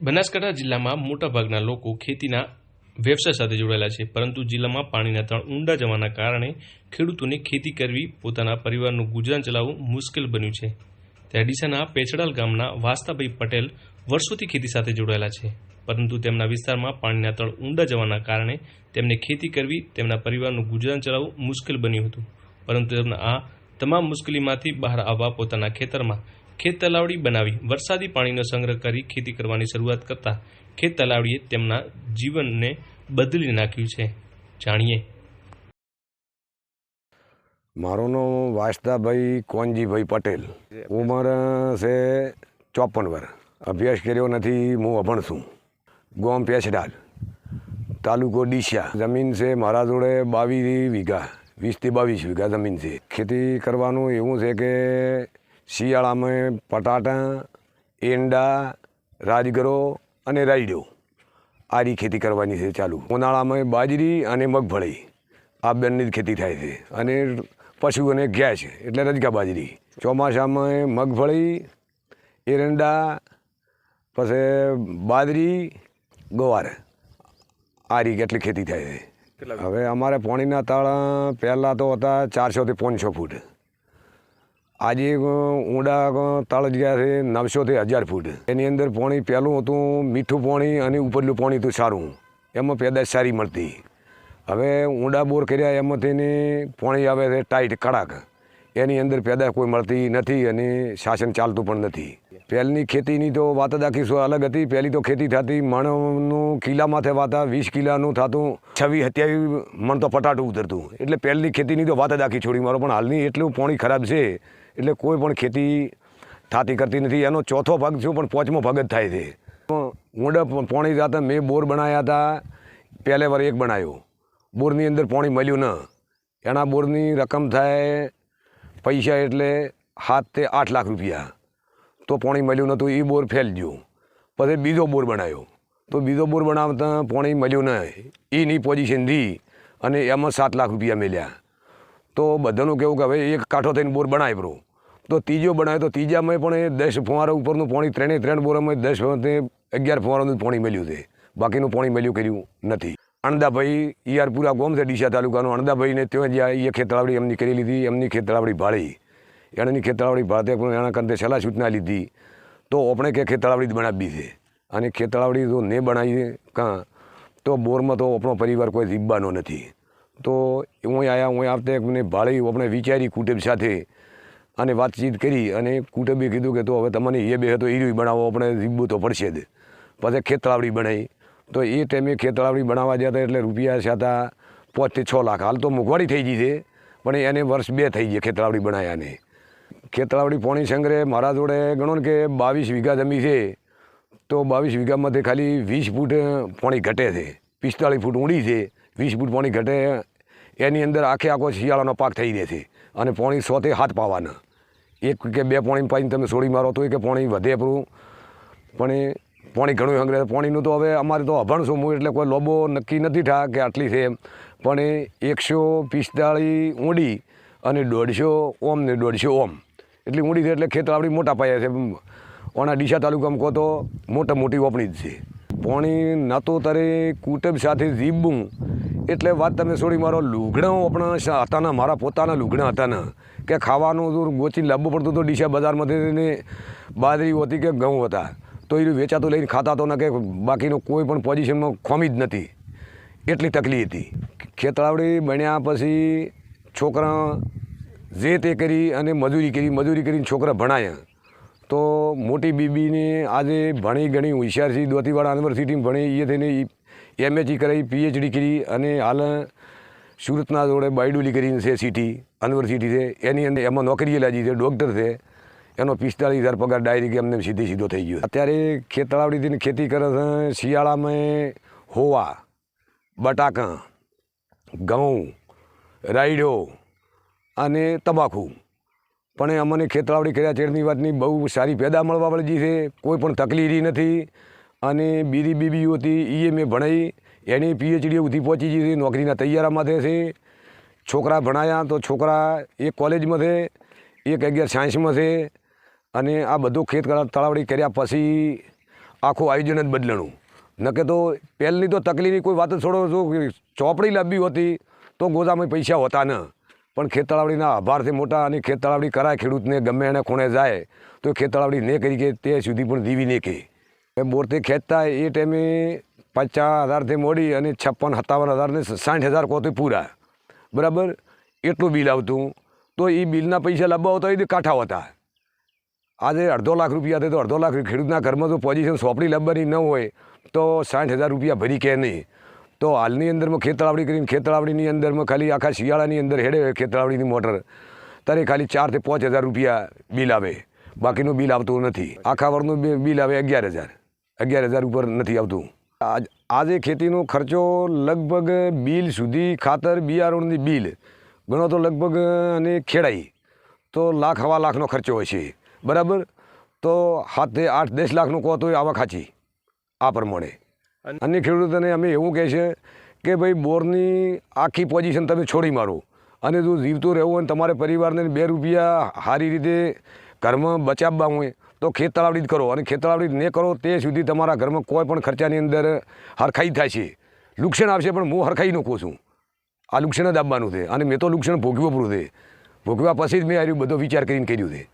બનાસકાંઠા જિલ્લામાં મોટાભાગના લોકો ખેતીના વ્યવસાય સાથે જોડાયેલા છે, પરંતુ જિલ્લામાં પાણીના તળ ઊંડા જવાના કારણે ખેડૂતોને ખેતી કરવી પોતાના પરિવારનું ગુજરાન ચલાવવું મુશ્કેલ બન્યું છે. ત્યારે ડીસાના પેછડાલ ગામના વાસ્તાભાઈ પટેલ વર્ષોથી ખેતી સાથે જોડાયેલા છે, પરંતુ તેમના વિસ્તારમાં પાણીના તળ ઊંડા જવાના કારણે તેમને ખેતી કરવી, તેમના પરિવારનું ગુજરાન ચલાવવું મુશ્કેલ બન્યું હતું, પરંતુ તેમના આ તમામ મુશ્કેલીમાંથી બહાર આવવા પોતાના ખેતરમાં ખેત તલાવડી બનાવી વરસાદી પાણીનો સંગ્રહ કરી ખેતી કરવાની શરૂઆત કરતા ખેત તલાવડીએ તેમના જીવનને બદલી નાખ્યું છે. જાણીએ. મારું નામ વાસદાભાઈ કોનજીભાઈ પટેલ. ઉંમર છે ચોપન વર. અભ્યાસ કર્યો નથી, હું અભણ છું. ગોમ પેછડાલ તાલુકો ડીસા જમીન છે મારા જોડે બાવીસ વીઘા, વીસથી બાવીસ વીઘા જમીન છે. ખેતી કરવાનું એવું છે કે શિયાળામાં પટાટા એંડા રાજગરો અને રાયડો આરી ખેતી કરવાની છે ચાલુ. ઉનાળામાં બાજરી અને મગફળી આ બંને જ ખેતી થાય છે અને પશુઓને ગેસ એટલે રજકા બાજરી. ચોમાસામાં મગફળી એરંડા પછી બાજરી ગવાર આ રી કેટલી ખેતી થાય છે. હવે અમારે પાણીના તળ પહેલાં તો હતા ચારસોથી પાંચસો ફૂટ. આજે ઊંડા તળ ગયા છે નવસોથી હજાર ફૂટ. એની અંદર પાણી પહેલું હતું મીઠું પાણી અને ઉપરલું પાણી હતું સારું. એમાં પેદાશ સારી મળતી. હવે ઊંડા બોર કર્યા એમાં થઈને પાણી આવે છે ટાઈટ કડાક. એની અંદર પેદાશ કોઈ મળતી નથી અને શાસન ચાલતું પણ નથી. પહેલની ખેતીની તો વાત જ આખી અલગ હતી. પહેલી તો ખેતી થતી મણનું કિલ્લા માથે વાતા, વીસ કિલ્લાનું થતું છવ્વીસ હત્યાવી મણ તો પટાટું ઉતરતું. એટલે પહેલની ખેતીની તો વાત જ આખી છોડી. મારો પણ હાલની એટલું પાણી ખરાબ છે એટલે કોઈ પણ ખેતી થતી કરતી નથી. એનો ચોથો ભાગ થયો પણ પાંચમો ભાગ જ થાય છે. ઊંડા પાણી હતા મેં બોર બનાવ્યા હતા પહેલે વાર એક બનાવ્યો બોરની અંદર પાણી મળ્યું ન. એના બોરની રકમ થાય પૈસા એટલે હાથ તે આઠ લાખ રૂપિયા. તો પાણી મળ્યું નહોતું એ બોર ફેલ ગયું. પછી બીજો બોર બનાવ્યો તો બીજો બોર બનાવતા પાણી મળ્યું નહીં એની પોઝિશન દી અને એમાં સાત લાખ રૂપિયા મળ્યા તો બધાનું કેવું કે હવે એક કાંઠો થઈને બોર બનાવ્યો તો ત્રીજો બનાવ્યો તો ત્રીજામાં પણ એ દસ ફુવારા ઉપરનું પાણી ત્રણે ત્રણ બોરામાં દસ અગિયાર ફુવારાનું પાણી મળ્યું છે. બાકીનું પાણી મળ્યું કર્યું નથી. અણદાભાઈ ઈયારપુરા ગોમ છે, ડીસા તાલુકાનો. અણદાભાઈને ત્યાં જ્યાં એ ખેતળાવડી એમની કરી લીધી, એમની ખેતળાવડી ભાળી. એની ખેતળાવડી ભાળતે પણ એના કંતે સલાહ સૂચના લીધી. તો આપણે કે ખેતળાવડી બનાવી છે. અને ખેતળાવડી જો ને બનાવી કાં તો બોરમાં તો આપણો પરિવાર કોઈ જીવવાનો નથી. તો હું આવ્યા હું આવતે મને ભાળી આપણે વિચારી કુટુંબ સાથે અને વાતચીત કરી અને કુટુંબે કીધું કે તો હવે તમને એ બે હતો એ બનાવો, આપણે જીવવું તો પડશે જ. પછી ખેતળાવડી બનાવી તો એ ટાઈમે ખેતળાવડી બનાવવા જતા એટલે રૂપિયા સાતા પાંચથી છ લાખ. હાલ તો મોંઘવારી થઈ ગઈ છે, પણ એને વર્ષ બે થઈ ગઈ ખેતળાવડી બનાવ્યાને ખેતળાવડી પોણી સંગ્રહ મારા જોડે ગણો ને કે બાવીસ વીઘા જમી છે. તો બાવીસ વીઘામાંથી ખાલી વીસ ફૂટ પાણી ઘટે છે. પિસ્તાળીસ ફૂટ ઊંડી છે. વીસ ફૂટ પાણી ઘટે. એની અંદર આખે આખો શિયાળાનો પાક થઈ રહે છે. અને પાણી સોથી હાથ પાવાના. એક કે બે પાણી પાઈને તમે છોડી મારો તો કે પાણી વધે આપણું પણ એ પાણી ઘણું સંગ્રહ પાણીનું તો હવે અમારે તો અભણ છું એટલે કોઈ લોબો નક્કી નથી થા કે આટલી છે એમ. પણ એ એકસો પિસ્તાળીસ ઊંડી અને દોઢસો ઓમ ને દોઢસો ઓમ. એટલી ઊંડી છે એટલે ખેતર આપણી મોટા પાયા છે. ઓના ડીસા તાલુકામાં કહો તો મોટા મોટી ઓપણી જ છે. પાણી નહોતો તારે કુટુંબ સાથે જીવવું એટલે વાત તમે છોડી મારો લુગડા આપણા હતા ને મારા પોતાના લુગડા હતા ને કે ખાવાનું હતું ગોચી લાવવું પડતું તો ડીશા બજારમાંથી બાજરી હતી કે ઘઉં હતા. તો એ વેચાતું લઈને ખાતા તો ને કે બાકીનું કોઈ પણ પોઝિશનમાં ખોમી જ નથી. એટલી તકલીફ હતી. ખેતરાવડી બન્યા પછી છોકરા જે તે કરી અને મજૂરી કરી, મજૂરી કરીને છોકરા ભણાયા. તો મોટી બીબીને આજે ભણી ગણી હોશિયાર છે દોતીવાડા યુનિવર્સિટીમાં ભણી એ થઈને એમએચઈ કરાવી પીએચડી કરી અને હાલ સુરતના જોડે બાયડુલી કરીને છે સિટી યુનિવર્સિટી છે. એની અંદર એમાં નોકરીએ લાગી છે ડૉક્ટર છે. એનો પિસ્તાળીસ હજાર પગાર ડાયરેક્ટ એમને સીધી સીધો થઈ ગયો અત્યારે ખેતળાવડીથી ખેતી કરે છે શિયાળામાં હોવા, બટાકા, ઘઉં, રાયડો અને તમાકુ પણ અમને ખેતળાવડી કર્યા ચેડની વાતની બહુ સારી પેદા મળવા વાળી છે. કોઈ પણ તકલીફ નથી. અને બીજી બીબીઓ હતી એ મેં ભણાવી એની પીએચડી સુધી પહોંચી ગઈ છે નોકરીના તૈયારામાં છે. છોકરા ભણાયા તો છોકરા એક કોલેજમાં છે, એક અગિયાર સાયન્સમાં છે અને આ બધું ખેત તળાવડી કર્યા પછી આખું આયોજન જ બદલણું. નકે તો પહેલની તો તકલીફની કોઈ વાત છોડો જો ચોપડી લાંબી હોતી તો ગોદામાં પૈસા હોતા ન. પણ ખેત તળાવડીના આભારથી મોટા અને ખેત તળાવડી કરાય ખેડૂતને ગમે એને ખૂણે જાય, તો ખેતળાવડી ને કરી કે તે સુધી પણ દીવી ને કે. એ બોરથી ખેંચતા એ ટાઈમે પચાસ હજારથી મોડી અને છપ્પન, સત્તાવન હજારને સાઠ હજાર કોથી પૂરા. બરાબર? એટલું બિલ આવતું. તો એ બિલના પૈસા લાવવા હતા એ કાંઠા હતા. આજે અડધો લાખ રૂપિયા થાય તો અડધો લાખ ખેડૂતના ઘરમાં જો પોઝિશન સોંપડી લાવવાની ન હોય, તો સાઠ હજાર રૂપિયા ભરી કે નહીં. તો હાલની અંદરમાં ખેતળાવડી કરીને ખેતળાવડીની અંદરમાં ખાલી આખા શિયાળાની અંદર હેડે ખેતળાવડીની મોટર. ત્યારે ખાલી ચારથી પાંચ હજાર રૂપિયા બિલ આવે. બાકીનું બિલ આવતું નથી. આખા વર્ષનું બિ- બિલ આવે અગિયાર હજાર. અગિયાર હજાર ઉપર નથી આવતું. આજ આજે ખેતીનો ખર્ચો લગભગ બિલ સુધી ખાતર બિયારણની બિલ ગણો તો લગભગ અને ખેડાઈ તો લાખ હવા લાખનો ખર્ચો હોય છે. બરાબર? તો હાથે આઠ દસ લાખનો કહો તો આવક ખાચી આ પ્રમાણે. અન્ય ખેડૂતોને અમે એવું કહે છે કે ભાઈ બોરની આખી પોઝિશન તમે છોડી મારો. અને જો જીવતું રહેવું હોય તમારે પરિવારને બે રૂપિયા સારી રીતે ઘરમાં બચાવવા હોય તો ખેત તળાવડી જ કરો. અને ખેત તળાવડી ન કરો, તે સુધી તમારા ઘરમાં કોઈ પણ ખર્ચાની અંદર હરખાઈ થાય છે. નુકસાન આવશે, પણ હું હરખાઈ ન કહું છું. આ નુકસાન જ આપવાનું છે. અને મેં તો નુકસાન ભોગવ્યું પૂરું છે. ભોગવ્યા પછી જ મેં આ બધો વિચાર કરીને કર્યું છે.